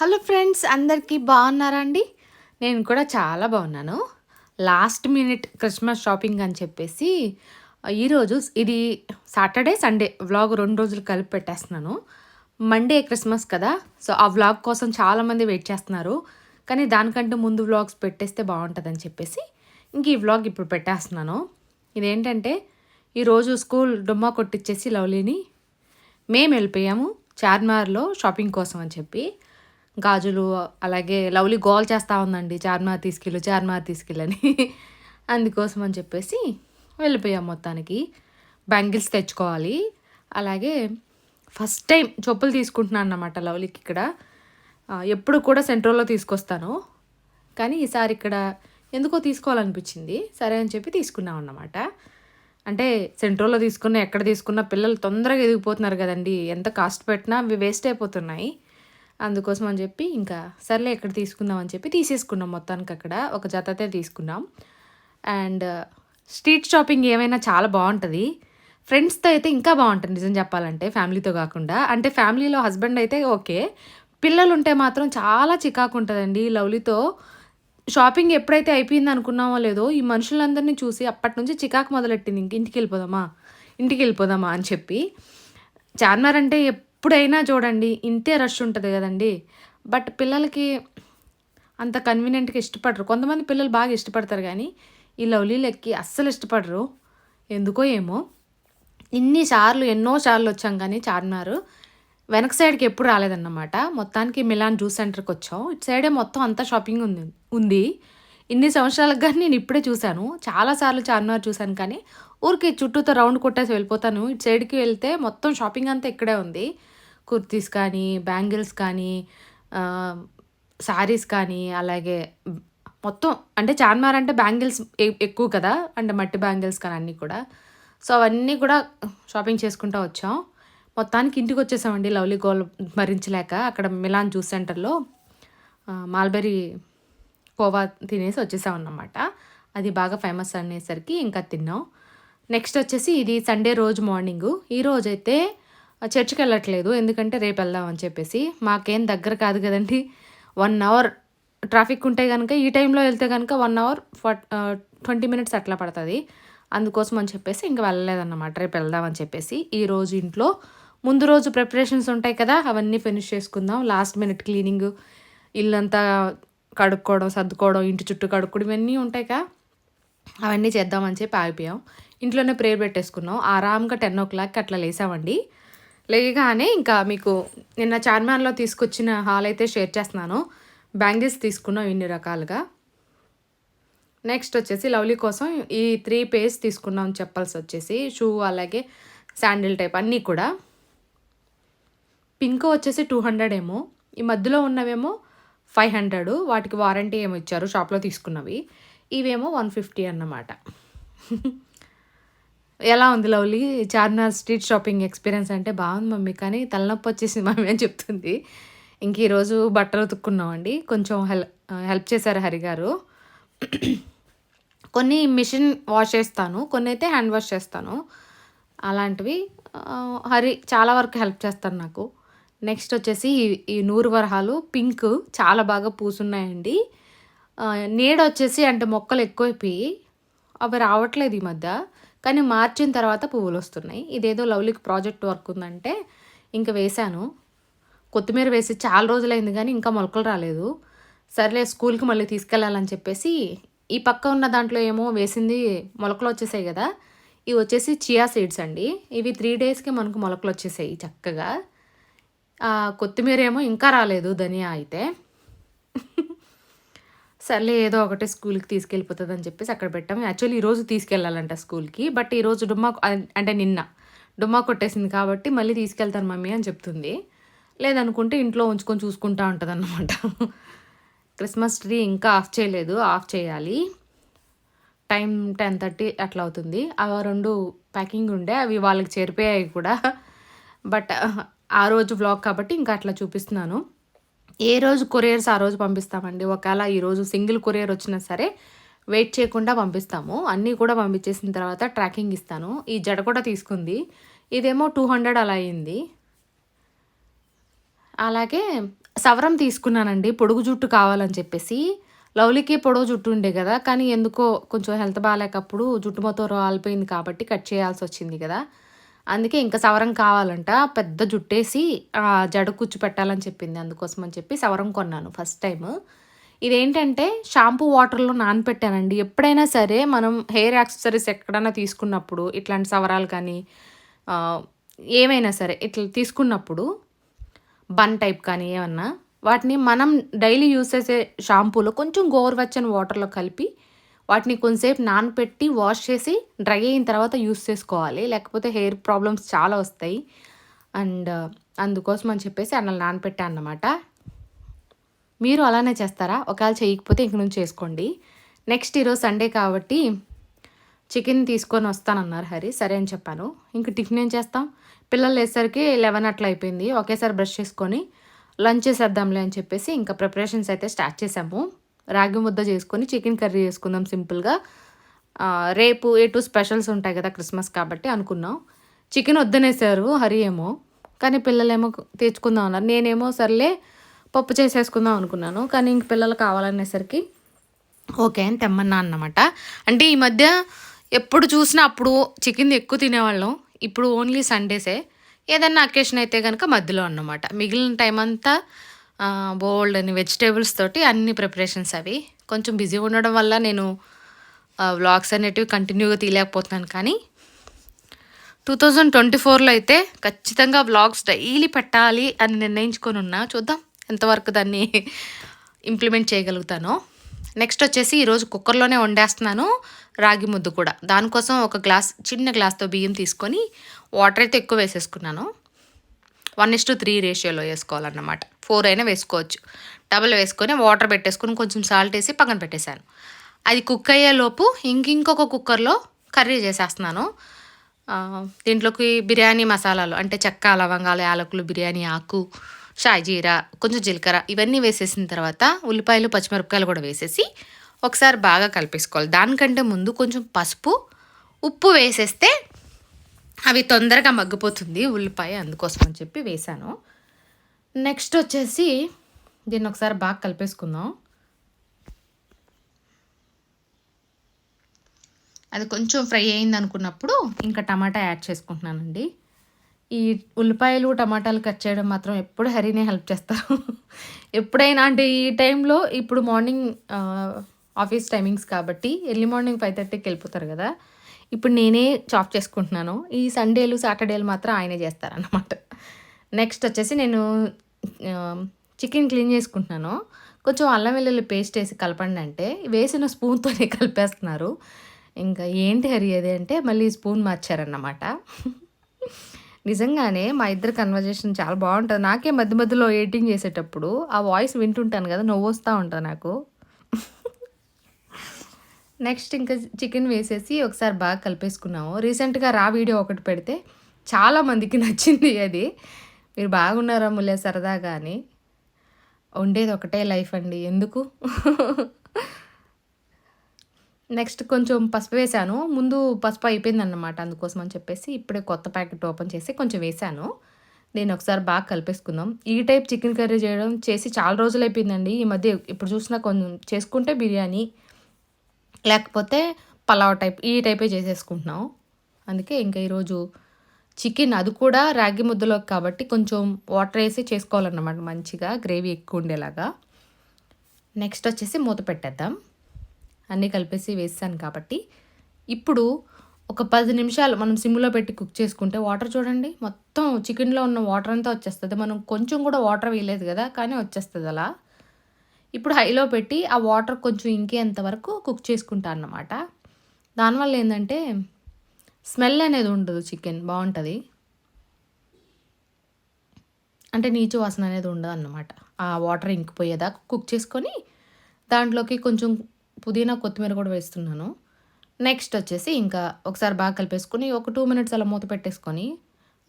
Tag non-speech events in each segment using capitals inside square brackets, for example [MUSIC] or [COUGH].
Hello friends అందరికీ బాగున్నారా అండి నేను కూడా చాలా బాగున్నాను. లాస్ట్ మినిట్ క్రిస్మస్ షాపింగ్ అని చెప్పేసి ఈరోజు ఇది సాటర్డే సండే వ్లాగ్ రెండు రోజులు కలిపి పెట్టేస్తున్నాను. మండే క్రిస్మస్ కదా సో ఆ వ్లాగ్ కోసం చాలామంది వెయిట్ చేస్తున్నారు. కానీ దానికంటే ముందు వ్లాగ్స్ పెట్టేస్తే బాగుంటుందని చెప్పేసి ఇంక ఈ వ్లాగ్ ఇప్పుడు పెట్టేస్తున్నాను. ఇదేంటంటే ఈరోజు స్కూల్ డొమ్మా కొట్టించేసి లవ్లీని మేము వెళ్ళిపోయాము చార్మార్లో షాపింగ్ కోసం అని చెప్పి. గాజులు అలాగే లవ్లీ గోల్ చేస్తూ ఉందండి. చార్మార్ తీసుకెళ్ళు చార్మార్ తీసుకెళ్ళని. [LAUGHS] అందుకోసం అని చెప్పేసి వెళ్ళిపోయాం మొత్తానికి. బ్యాంగిల్స్ తెచ్చుకోవాలి. అలాగే ఫస్ట్ టైం చెప్పులు తీసుకుంటున్నాను అన్నమాట లవ్లీకి ఇక్కడ. ఎప్పుడు కూడా సెంట్రల్లో తీసుకొస్తాను. కానీ ఈసారి ఇక్కడ ఎందుకో తీసుకోవాలనిపించింది. సరే అని చెప్పి తీసుకున్నాం అన్నమాట. అంటే సెంట్రోలో తీసుకున్న ఎక్కడ తీసుకున్న పిల్లలు తొందరగా ఎదిగిపోతున్నారు కదండి. ఎంత కాస్ట్ పెట్టినా అవి వేస్ట్ అయిపోతున్నాయి. అందుకోసం అని చెప్పి ఇంకా సర్లే ఎక్కడ తీసుకుందాం అని చెప్పి తీసేసుకున్నాం మొత్తానికి అక్కడ. ఒక జతతే తీసుకున్నాం. అండ్ uh, స్ట్రీట్ షాపింగ్ ఏమైనా చాలా బాగుంటుంది. ఫ్రెండ్స్తో అయితే ఇంకా బాగుంటుంది నిజం చెప్పాలంటే ఫ్యామిలీతో కాకుండా. అంటే ఫ్యామిలీలో హస్బెండ్ అయితే ఓకే. పిల్లలు ఉంటే మాత్రం చాలా చికాకు ఉంటుందండి. లవ్లీతో షాపింగ్ ఎప్పుడైతే అయిపోయింది అనుకున్నామో లేదో ఈ మనుషులందరినీ చూసి అప్పటి నుంచి చికాకు మొదలెట్టింది. ఇంక ఇంటికి వెళ్ళిపోదామా? ఇంటికి వెళ్ళిపోదామా అని చెప్పి. చార్మినార్ అంటే ఎప్పుడైనా చూడండి ఇంతే రష్ ఉంటుంది కదండి. బట్ పిల్లలకి అంత కన్వీనియంట్గా ఇష్టపడరు. కొంతమంది పిల్లలు బాగా ఇష్టపడతారు కానీ ఈ లవ్లీలెక్కి అస్సలు ఇష్టపడరు. ఎందుకో ఏమో. ఇన్నిసార్లు ఎన్నో సార్లు వచ్చాం కానీ చార్మినార్. వెనక సైడ్కి ఎప్పుడు రాలేదన్నమాట. మొత్తానికి మిలాన్ జ్యూస్ సెంటర్కి వచ్చాం. ఇటు సైడే మొత్తం అంతా షాపింగ్ ఉంది ఉంది. ఇన్ని సంవత్సరాలకు కానీ నేను ఇప్పుడే చూశాను. చాలాసార్లు చార్మినార్ చూశాను కానీ ఊరికి చుట్టూతో రౌండ్ కొట్టేసి వెళ్ళిపోతాను. ఇటు సైడ్కి వెళ్తే మొత్తం షాపింగ్ అంతా ఇక్కడే ఉంది. కుర్తీస్ కానీ బ్యాంగిల్స్ కానీ శారీస్ కానీ అలాగే మొత్తం అంటే చార్మార్ అంటే బ్యాంగిల్స్ ఎక్కువ కదా? అంటే మట్టి బ్యాంగిల్స్ కానీ అన్నీ కూడా. సో అవన్నీ కూడా షాపింగ్ చేసుకుంటూ వచ్చాం. మొత్తానికి ఇంటికి వచ్చేసామండి లవ్లీ గోల్ భరించలేక అక్కడ మిలాన్ జ్యూస్ సెంటర్లో. మాల్బెరీ కోవా తినేసి వచ్చేసామన్నమాట. అది బాగా ఫేమస్ అనేసరికి ఇంకా తిన్నాం. నెక్స్ట్ వచ్చేసి ఇది సండే రోజు మార్నింగు. ఈ చర్చ్కి వెళ్ళట్లేదు. ఎందుకంటే రేపు వెళ్దాం అని చెప్పేసి. మాకేం దగ్గర కాదు కదండి. వన్ అవర్ ట్రాఫిక్ ఉంటే కనుక ఈ టైంలో వెళ్తే కనుక one hour for twenty minutes అట్లా పడుతుంది. అందుకోసం అని చెప్పేసి ఇంకా వెళ్ళలేదన్నమాట. రేపు వెళ్దామని చెప్పేసి. ఈ రోజు ఇంట్లో ముందు రోజు ప్రిపరేషన్స్ ఉంటాయి కదా అవన్నీ ఫినిష్ చేసుకుందాం. లాస్ట్ మినిట్ క్లీనింగ్ ఇల్లంతా కడుక్కోవడం సర్దుకోవడం ఇంటి చుట్టూ కడుక్కోవడం ఇవన్నీ ఉంటాయి కదా. అవన్నీ చేద్దామని చెప్పి ఆగిపోయాం. ఇంట్లోనే ప్రేయర్ పెట్టేసుకున్నాం. ఆరామ్గా టెన్ ఓ క్లాక్ అట్లా లేసామండి. లేగానే ఇంకా మీకు నిన్న చార్మాన్లో తీసుకొచ్చిన హాల్ అయితే షేర్ చేస్తున్నాను. బ్యాంగిల్స్ తీసుకున్నాం ఇన్ని రకాలుగా. నెక్స్ట్ వచ్చేసి లవ్లీ కోసం ఈ త్రీ పేస్ తీసుకున్నాం చెప్పల్స్ వచ్చేసి. షూ అలాగే శాండిల్ టైప్ అన్నీ కూడా. పింక్ వచ్చేసి టూ హండ్రెడ్ ఏమో. ఈ మధ్యలో ఉన్నవేమో ఫైవ్ హండ్రెడ్. వాటికి వారంటీ ఏమో ఇచ్చారు. షాప్లో తీసుకున్నవి. ఇవేమో వన్ ఫిఫ్టీ అన్నమాట. ఎలా ఉంది lovely? Charminar street shopping experience అంటే బాగుంది మమ్మీ కానీ తలనొప్పి వచ్చేసింది మమ్మీ అని చెప్తుంది. ఇంక ఈరోజు బట్టలు ఉతుక్కున్నామండి కొంచెం హెల్ప్ హెల్ప్ చేశారు హరి గారు. కొన్ని మిషన్ వాష్ చేస్తాను కొన్ని అయితే హ్యాండ్ వాష్ చేస్తాను. అలాంటివి హరి చాలా వరకు హెల్ప్ చేస్తారు నాకు. నెక్స్ట్ వచ్చేసి ఈ- నూరు వరహాలు పింక్ చాలా బాగా పూసున్నాయండి. నీడ వచ్చేసి అంటే మొక్కలు ఎక్కువైపోయి అవి రావట్లేదు ఈ మధ్య. కానీ మార్చిన తర్వాత పువ్వులు వస్తున్నాయి ఇదేదో లవ్లీకి ప్రాజెక్ట్ వర్క్ ఉందంటే ఇంకా వేశాను. కొత్తిమీర వేసి చాలా రోజులైంది కానీ ఇంకా మొలకలు రాలేదు. సర్లే స్కూల్కి మళ్ళీ తీసుకెళ్ళాలని చెప్పేసి ఈ పక్క ఉన్న దాంట్లో ఏమో వేసింది మొలకలు వచ్చేసాయి కదా. ఇవి వచ్చేసి చియా సీడ్స్ అండి. ఇవి త్రీ డేస్కి మనకు మొలకలు వచ్చేసాయి చక్కగా. కొత్తిమీర ఏమో ఇంకా రాలేదు ధనియా అయితే. సర్లే ఏదో ఒకటి స్కూల్కి తీసుకెళ్ళిపోతుంది అని చెప్పేసి అక్కడ పెట్టాము. యాక్చువల్లీ ఈరోజు తీసుకెళ్ళాలంట స్కూల్కి బట్ ఈరోజు డుమ్మా అంటే నిన్న డుమ్మా కొట్టేసింది కాబట్టి మళ్ళీ తీసుకెళ్తాను మమ్మీ అని చెప్తుంది. లేదనుకుంటే ఇంట్లో ఉంచుకొని చూసుకుంటా ఉంటుంది అన్నమాట క్రిస్మస్ ట్రీ ఇంకా ఆఫ్ చేయలేదు ఆఫ్ చేయాలి. టైం టెన్ థర్టీ అట్లా అవుతుంది. అవి రెండు ప్యాకింగ్ ఉండే అవి వాళ్ళకి చేరిపోయాయి కూడా. బట్ ఆ రోజు బ్లాగ్ కాబట్టి ఇంకా అట్లా చూపిస్తున్నాను. ఏ రోజు కొరియర్స్ ఆ రోజు పంపిస్తామండి. ఒకవేళ ఈరోజు సింగిల్ కొరియర్ వచ్చినా సరే వెయిట్ చేయకుండా పంపిస్తాము. అన్నీ కూడా పంపించేసిన తర్వాత ట్రాకింగ్ ఇస్తాను. ఈ జడ కూడా తీసుకుంది. ఇదేమో టూ హండ్రెడ్ అలా అయింది. అలాగే సవరం తీసుకున్నానండి. పొడుగు జుట్టు కావాలని చెప్పేసి. లవ్లీకి పొడవు జుట్టు ఉండే కదా కానీ ఎందుకో కొంచెం హెల్త్ బాగాలేకప్పుడు జుట్టు మొత్తం రాలిపోయింది కాబట్టి కట్ చేయాల్సి వచ్చింది కదా. అందుకే ఇంకా సవరం కావాలంట. పెద్ద జుట్టేసి ఆ, జడ కూర్చు పెట్టాలని చెప్పింది అందుకోసం అని చెప్పి సవరం కొన్నాను ఫస్ట్ టైం ఇదేంటంటే షాంపూ వాటర్లో నానపెట్టానండి. ఎప్పుడైనా సరే మనం హెయిర్ యాక్సెసరీస్ ఎక్కడైనా తీసుకున్నప్పుడు ఇట్లాంటి సవరాలు కానీ ఏమైనా సరే ఇట్లా తీసుకున్నప్పుడు బన్ టైప్ కానీ ఏమన్నా వాటిని మనం డైలీ యూస్ చేసే షాంపూలో కొంచెం గోరువెచ్చని వాటర్లో కలిపి వాటిని కొంచెంసేపు నానపెట్టి వాష్ చేసి డ్రై అయిన తర్వాత యూస్ చేసుకోవాలి. లేకపోతే హెయిర్ ప్రాబ్లమ్స్ చాలా వస్తాయి. అండ్ uh, అందుకోసం అని చెప్పేసి అన్న నానపెట్టాను అన్నమాట. మీరు అలానే చేస్తారా? ఒకవేళ చేయకపోతే ఇంక నుంచి చేసుకోండి. నెక్స్ట్ ఈరోజు సండే కాబట్టి చికెన్ తీసుకొని వస్తానన్నారు హరి. సరే అని చెప్పాను. ఇంక టిఫిన్ ఏం చేస్తాం? పిల్లలు వేసరికి లెవెన్ అట్లా అయిపోయింది. ఒకేసారి బ్రష్ చేసుకొని లంచ్ చేసేద్దాంలే అని చెప్పేసి ఇంకా ప్రిపరేషన్స్ అయితే స్టార్ట్ చేసాము. రాగి ముద్ద చేసుకొని చికెన్ కర్రీ చేసుకుందాం సింపుల్గా. రేపు ఏ టూ స్పెషల్స్ ఉంటాయి కదా క్రిస్మస్ కాబట్టి అనుకున్నాం. చికెన్ వద్దనేసారు హరి ఏమో. కానీ పిల్లలేమో తెచ్చుకుందాం అన్నారు. నేనేమో సర్లే పప్పు చేసేసుకుందాం అనుకున్నాను. కానీ ఇంక పిల్లలు కావాలనేసరికి ఓకే అని తెమ్మన్నా అన్నమాట. అంటే ఈ మధ్య ఎప్పుడు చూసినా అప్పుడు చికెన్ ఎక్కువ తినేవాళ్ళం. ఇప్పుడు ఓన్లీ సండేసే. ఏదన్నా అకేషన్ అయితే కనుక మధ్యలో అన్నమాట. మిగిలిన టైం అంతా బోల్డ్ అని వెజిటేబుల్స్ తోటి అన్ని ప్రిపరేషన్స్ అవి. కొంచెం బిజీ ఉండడం వల్ల నేను వ్లాగ్స్ అనేటివి కంటిన్యూగా తీయలేకపోతున్నాను కానీ టూ థౌజండ్ ట్వంటీ ఫోర్లో అయితే ఖచ్చితంగా వ్లాగ్స్ డైలీ పెట్టాలి అని నిర్ణయించుకొని ఉన్నా చూద్దాం ఎంతవరకు దాన్ని ఇంప్లిమెంట్ చేయగలుగుతానో. నెక్స్ట్ వచ్చేసి ఈరోజు కుక్కర్లోనే వండేస్తున్నాను రాగి ముద్దు కూడా. దానికోసం ఒక గ్లాస్ చిన్న గ్లాస్తో బియ్యం తీసుకొని వాటర్ అయితే ఎక్కువ వేసేసుకున్నాను. వన్ ఇస్ టు త్రీ రేషియోలో వేసుకోవాలన్నమాట. ఫోర్ అయినా వేసుకోవచ్చు. డబల్ వేసుకొని వాటర్ పెట్టేసుకొని కొంచెం సాల్ట్ వేసి పక్కన పెట్టేశాను. అది కుక్ అయ్యేలోపు ఇంక ఇంకొక కుక్కర్లో కర్రీ చేసేస్తున్నాను. దీంట్లోకి బిర్యానీ మసాలాలు అంటే చెక్క లవంగాలు యాలకులు బిర్యానీ ఆకు షాజీరా కొంచెం జీలకర్ర ఇవన్నీ వేసేసిన తర్వాత ఉల్లిపాయలు పచ్చిమిరపకాయలు కూడా వేసేసి ఒకసారి బాగా కలిపేసుకోవాలి. దానికంటే ముందు కొంచెం పసుపు ఉప్పు వేసేస్తే అవి తొందరగా మగ్గిపోతుంది ఉల్లిపాయ అందుకోసం అని చెప్పి వేశాను. నెక్స్ట్ వచ్చేసి దీన్ని ఒకసారి బాగా కలిపేసుకుందాం. అది కొంచెం ఫ్రై అయింది అనుకున్నప్పుడు ఇంకా టమాటా యాడ్ చేసుకుంటున్నానండి. ఈ ఉల్లిపాయలు టమాటాలు కట్ చేయడం మాత్రం ఎప్పుడు హరినే హెల్ప్ చేస్తారు. ఎప్పుడైనా అంటే ఈ టైంలో ఇప్పుడు మార్నింగ్ ఆఫీస్ టైమింగ్స్ కాబట్టి ఎర్లీ మార్నింగ్ ఫైవ్ థర్టీకి వెళ్ళిపోతారు కదా. ఇప్పుడు నేనే చాప్ చేసుకుంటున్నాను. ఈ సండేలు సాటర్డేలు మాత్రం ఆయనే చేస్తారన్నమాట. నెక్స్ట్ వచ్చేసి నేను చికెన్ క్లీన్ చేసుకుంటున్నాను. కొంచెం అల్లం వెల్లుల్లి పేస్ట్ వేసి కలపండి అంటే వేసిన స్పూన్తోనే [LAUGHS] కలిపేస్తున్నారు. ఇంకా ఏంటి హరి అది అంటే మళ్ళీ స్పూన్ మార్చారన్నమాట. నిజంగానే మా ఇద్దరు కన్వర్జేషన్ చాలా బాగుంటుంది. నాకే మధ్య మధ్యలో ఎడిటింగ్ చేసేటప్పుడు ఆ వాయిస్ వింటుంటాను కదా నవ్వు వస్తూ ఉంటుంది నాకు. నెక్స్ట్ ఇంకా చికెన్ వేసేసి ఒకసారి బాగా కలిపేసుకున్నాము. రీసెంట్గా రా వీడియో ఒకటి పెడితే చాలా మందికి నచ్చింది అది. మీరు బాగున్నారా ములే సరదాగా అని. ఉండేది ఒకటే లైఫ్ అండి. ఎందుకు? నెక్స్ట్ కొంచెం పసుపు వేసాను ముందు పసుపు అయిపోయింది అన్నమాట అందుకోసం అని చెప్పేసి ఇప్పుడే కొత్త ప్యాకెట్ ఓపెన్ చేసి కొంచెం వేసాను దీన్ని ఒకసారి బాగా కలిపేసుకుందాం. ఈ టైప్ చికెన్ కర్రీ చేయడం చేసి చాలా రోజులు అయిపోయిందండి. ఈ మధ్య ఇప్పుడు చూసినా కొంచెం చేసుకుంటే బిర్యానీ లేకపోతే పలావ్ టైప్ ఈ టైపే చేసేసుకుంటున్నాం. అందుకే ఇంకా ఈరోజు చికెన్ అది కూడా రాగి ముద్దలో కాబట్టి కొంచెం వాటర్ వేసి చేసుకోవాలన్నమాట మంచిగా గ్రేవీ ఎక్కువ ఉండేలాగా. నెక్స్ట్ వచ్చేసి మూత పెట్టేద్దాం. అన్నీ కలిపేసి వేసాను కాబట్టి. ఇప్పుడు ఒక పది నిమిషాలు మనం సిమ్లో పెట్టి కుక్ చేసుకుంటే వాటర్ చూడండి మొత్తం చికెన్లో ఉన్న వాటర్ అంతా వచ్చేస్తుంది. మనం కొంచెం కూడా వాటర్ వేయలేదు కదా కానీ వచ్చేస్తుంది అలా. ఇప్పుడు హైలో పెట్టి ఆ వాటర్ కొంచెం ఇంకేంత వరకు కుక్ చేసుకుంటా అన్నమాట. దానివల్ల ఏంటంటే స్మెల్ అనేది ఉండదు చికెన్ బాగుంటుంది. అంటే నీచు వాసన అనేది ఉండదు అన్నమాట ఆ వాటర్ ఇంకిపోయేదాకా కుక్ చేసుకొని దాంట్లోకి కొంచెం పుదీనా కొత్తిమీర కూడా వేస్తున్నాను. నెక్స్ట్ వచ్చేసి ఇంకా ఒకసారి బాగా కలిపేసుకొని ఒక టూ మినిట్స్ అలా మూత పెట్టేసుకొని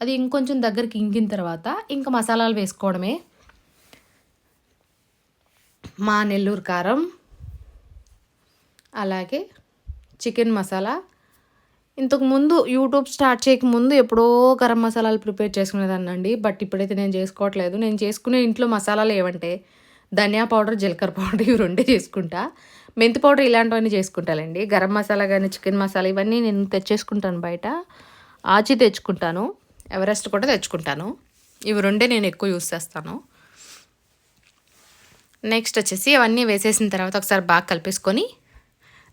అది ఇంకొంచెం దగ్గరికి ఇంకిన తర్వాత ఇంకా మసాలాలు వేసుకోవడమే. మా నెల్లూరు కారం అలాగే చికెన్ మసాలా ఇంతకు ముందు యూట్యూబ్ స్టార్ట్ చేయకముందు ఎప్పుడో గరం మసాలాలు ప్రిపేర్ చేసుకునేదాన్ని అండి. బట్ ఇప్పుడైతే నేను చేసుకోవట్లేదు. నేను చేసుకునే ఇంట్లో మసాలాలు ఏమంటే ధనియా పౌడర్ జీలకర్ర పౌడర్ ఇవి రెండే చేసుకుంటా. మెంతి పౌడర్ ఇలాంటివన్నీ చేసుకుంటానండి. గరం మసాలా కానీ చికెన్ మసాలా ఇవన్నీ నేను తెచ్చేసుకుంటాను బయట. ఆచి తెచ్చుకుంటాను. ఎవరెస్ట్ కూడా తెచ్చుకుంటాను. ఇవి రెండే నేను ఎక్కువ యూస్ చేస్తాను. నెక్స్ట్ వచ్చేసి అవన్నీ వేసేసిన తర్వాత ఒకసారి బాగా కలిపేసుకొని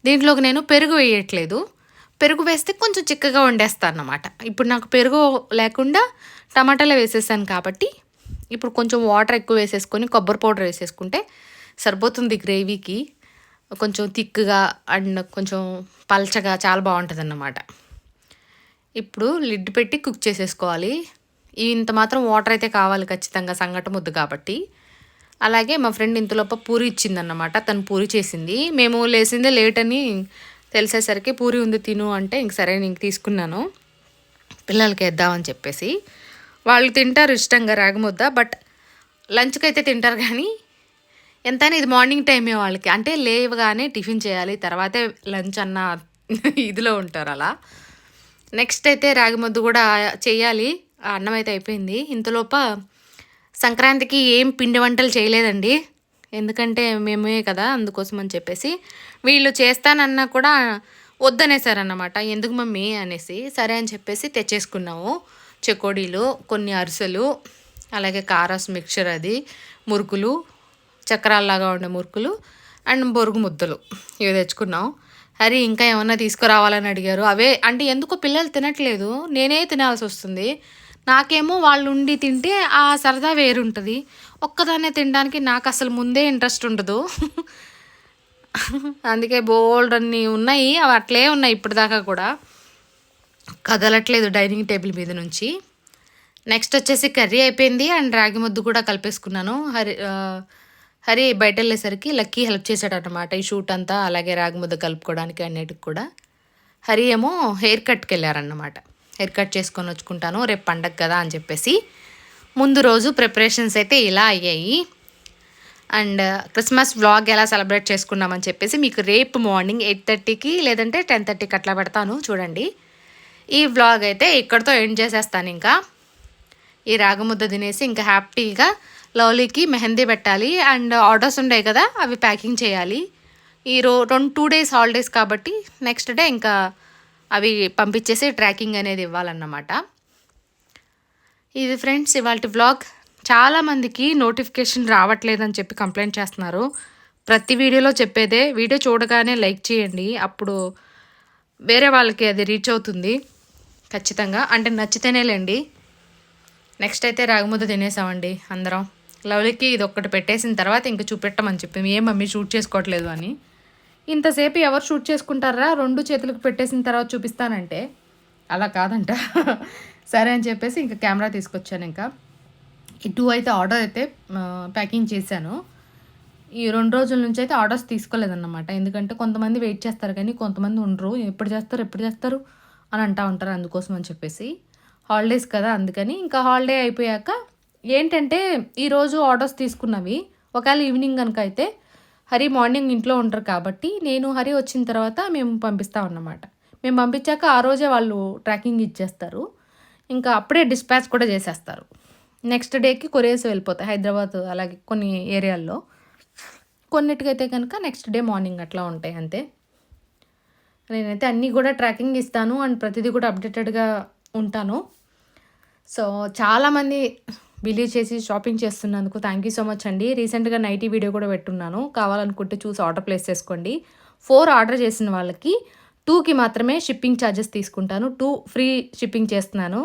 దీంట్లోకి నేను పెరుగు వేయట్లేదు. పెరుగు వేస్తే కొంచెం చిక్కగా వండేస్తాను అన్నమాట ఇప్పుడు నాకు పెరుగు లేకుండా టమాటాలు వేసేసాను కాబట్టి ఇప్పుడు కొంచెం వాటర్ ఎక్కువ వేసేసుకొని కొబ్బరి పౌడర్ వేసేసుకుంటే సరిపోతుంది గ్రేవీకి. కొంచెం థిక్గా అండ్ కొంచెం పల్చగా చాలా బాగుంటుంది అన్నమాట ఇప్పుడు లిడ్ పెట్టి కుక్ చేసేసుకోవాలి. ఇంత మాత్రం వాటర్ అయితే కావాలి ఖచ్చితంగా సంగట ముద్దు కాబట్టి. అలాగే మా ఫ్రెండ్ ఇంతలోప పూరి ఇచ్చిందన్నమాట. తను పూరి చేసింది. మేము లేసిందే లేట్ అని తెలిసేసరికి పూరి ఉంది తిను అంటే ఇంక సరే ఇంక తీసుకున్నాను. పిల్లలకి వేద్దామని చెప్పేసి. వాళ్ళు తింటారు ఇష్టంగా రాగముద్ద బట్ లంచ్కి అయితే తింటారు కానీ ఎంతైనా ఇది మార్నింగ్ టైమే వాళ్ళకి. అంటే లేవగానే టిఫిన్ చేయాలి తర్వాతే లంచ్ అన్న [LAUGHS] ఇదిలో ఉంటారు అలా. నెక్స్ట్ అయితే రాగిముద్దు కూడా చేయాలి. అన్నం అయితే అయిపోయింది. ఇంతలోప సంక్రాంతికి ఏం పిండి వంటలు చేయలేదండి. ఎందుకంటే మేమే కదా అందుకోసం అని చెప్పేసి. వీళ్ళు చేస్తానన్నా కూడా వద్దనేసారన్నమాట. ఎందుకు మమ్మీ అనేసి. సరే అని చెప్పేసి తెచ్చేసుకున్నాము. చెకోడీలు కొన్ని అరిసెలు అలాగే కారస్ మిక్చర్ అది మురుకులు చక్రాల్లాగా ఉండే మురుకులు అండ్ బొరుగు ముద్దలు ఇవి తెచ్చుకున్నాం. హరి ఇంకా ఏమన్నా తీసుకురావాలని అడిగారు. అవే అంటే ఎందుకో పిల్లలు తినట్లేదు. నేనే తినాల్సి వస్తుంది. నాకేమో వాళ్ళు ఉండి తింటే ఆ సరదా వేరుంటుంది. ఒక్కదాన్నే తినడానికి నాకు అసలు ముందే ఇంట్రెస్ట్ ఉండదు. [LAUGHS] అందుకే బోల్డ్ అన్నీ ఉన్నాయి. అవి అట్లే ఉన్నాయి ఇప్పటిదాకా కూడా. కదలట్లేదు డైనింగ్ టేబుల్ మీద నుంచి. నెక్స్ట్ వచ్చేసి కర్రీ అయిపోయింది అండ్ రాగి ముద్దు కూడా కలిపేసుకున్నాను. హరి హరి బయట వెళ్ళేసరికి లక్కీ హెల్ప్ చేశాడనమాట ఈ షూట్ అంతా. అలాగే రాగి ముద్ద కలుపుకోవడానికి అన్నిటికి కూడా. హరి ఏమో హెయిర్ కట్కి వెళ్ళారన్నమాట. హెయిర్ కట్ చేసుకొని వచ్చుకుంటాను రేపు పండగ కదా అని చెప్పేసి. ముందు రోజు ప్రిపరేషన్స్ అయితే ఇలా అయ్యాయి. అండ్ క్రిస్మస్ వ్లాగ్ ఎలా సెలబ్రేట్ చేసుకున్నామని చెప్పేసి మీకు రేపు మార్నింగ్ ఎయిట్ థర్టీకి లేదంటే టెన్ థర్టీకి అట్లా పెడతాను చూడండి. ఈ వ్లాగ్ అయితే ఇక్కడితో ఎండ్ చేసేస్తాను ఇంకా. ఈ రాగముద్ద తినేసి ఇంకా హ్యాపీగా లవ్లీకి మెహందీ పెట్టాలి. అండ్ ఆర్డర్స్ ఉన్నాయి కదా అవి ప్యాకింగ్ చేయాలి. ఈ రో రెండు టూ డేస్ హాలిడేస్ కాబట్టి నెక్స్ట్ డే ఇంకా అవి పంపించేసి ట్రాకింగ్ అనేది ఇవ్వాలన్నమాట. ఇది ఫ్రెండ్స్ ఇవాళ వ్లాగ్ చాలామందికి నోటిఫికేషన్ రావట్లేదని చెప్పి కంప్లైంట్ చేస్తున్నారు. ప్రతి వీడియోలో చెప్పేదే వీడియో చూడగానే లైక్ చేయండి. అప్పుడు వేరే వాళ్ళకి అది రీచ్ అవుతుంది. ఖచ్చితంగా. అంటే నచ్చితేనేలేండి నెక్స్ట్ అయితే రాగముద్ద తినేసామండి అందరం. లవ్లీకి ఇది ఒక్కటి పెట్టేసిన తర్వాత ఇంక చూపెట్టమని చెప్పి ఏ మమ్మీ షూట్ చేసుకోవట్లేదు అని. ఇంతసేపు ఎవరు షూట్ చేసుకుంటారా? రెండు చేతులకు పెట్టేసిన తర్వాత చూపిస్తానంటే. అలా కాదంట. సరే అని చెప్పేసి ఇంకా కెమెరా తీసుకొచ్చాను ఇంకా. ఈ టూ అయితే ఆర్డర్ అయితే ప్యాకింగ్ చేశాను. ఈ రెండు రోజుల నుంచి అయితే ఆర్డర్స్ తీసుకోలేదన్నమాట. ఎందుకంటే కొంతమంది వెయిట్ చేస్తారు కానీ కొంతమంది ఉండరు. ఎప్పుడు చేస్తారు ఎప్పుడు చేస్తారు అని అంటూ ఉంటారు అందుకోసం అని చెప్పేసి. హాలిడేస్ కదా అందుకని. ఇంకా హాలిడే అయిపోయాక ఏంటంటే ఈరోజు ఆర్డర్స్ తీసుకున్నవి. ఒకవేళ ఈవినింగ్ కనుక అయితే హరి మార్నింగ్ ఇంట్లో ఉంటారు కాబట్టి నేను హరి వచ్చిన తర్వాత మేము పంపిస్తాం అన్నమాట. మేము పంపించాక ఆ రోజే వాళ్ళు ట్రాకింగ్ ఇచ్చేస్తారు. ఇంకా అప్పుడే డిస్పాచ్ కూడా చేసేస్తారు. నెక్స్ట్ డేకి కొరియర్స్ వెళ్ళిపోతాయి హైదరాబాద్ అలాగే కొన్ని ఏరియాల్లో. కొన్నిటికైతే కనుక నెక్స్ట్ డే మార్నింగ్ అట్లా ఉంటాయి అంతే. నేనైతే అన్నీ కూడా ట్రాకింగ్ ఇస్తాను అండ్ ప్రతిదీ కూడా అప్డేటెడ్గా ఉంటాను. సో చాలామంది బిలీవ్ చేసి షాపింగ్ చేస్తున్నందుకు థ్యాంక్ యూ సో మచ్ అండి. రీసెంట్గా నైటీ వీడియో కూడా పెట్టున్నాను. కావాలనుకుంటే చూసి ఆర్డర్ ప్లేస్ చేసుకోండి. ఫోర్ ఆర్డర్ చేసిన వాళ్ళకి టూకి మాత్రమే షిప్పింగ్ ఛార్జెస్ తీసుకుంటాను. టూ ఫ్రీ షిప్పింగ్ చేస్తున్నాను.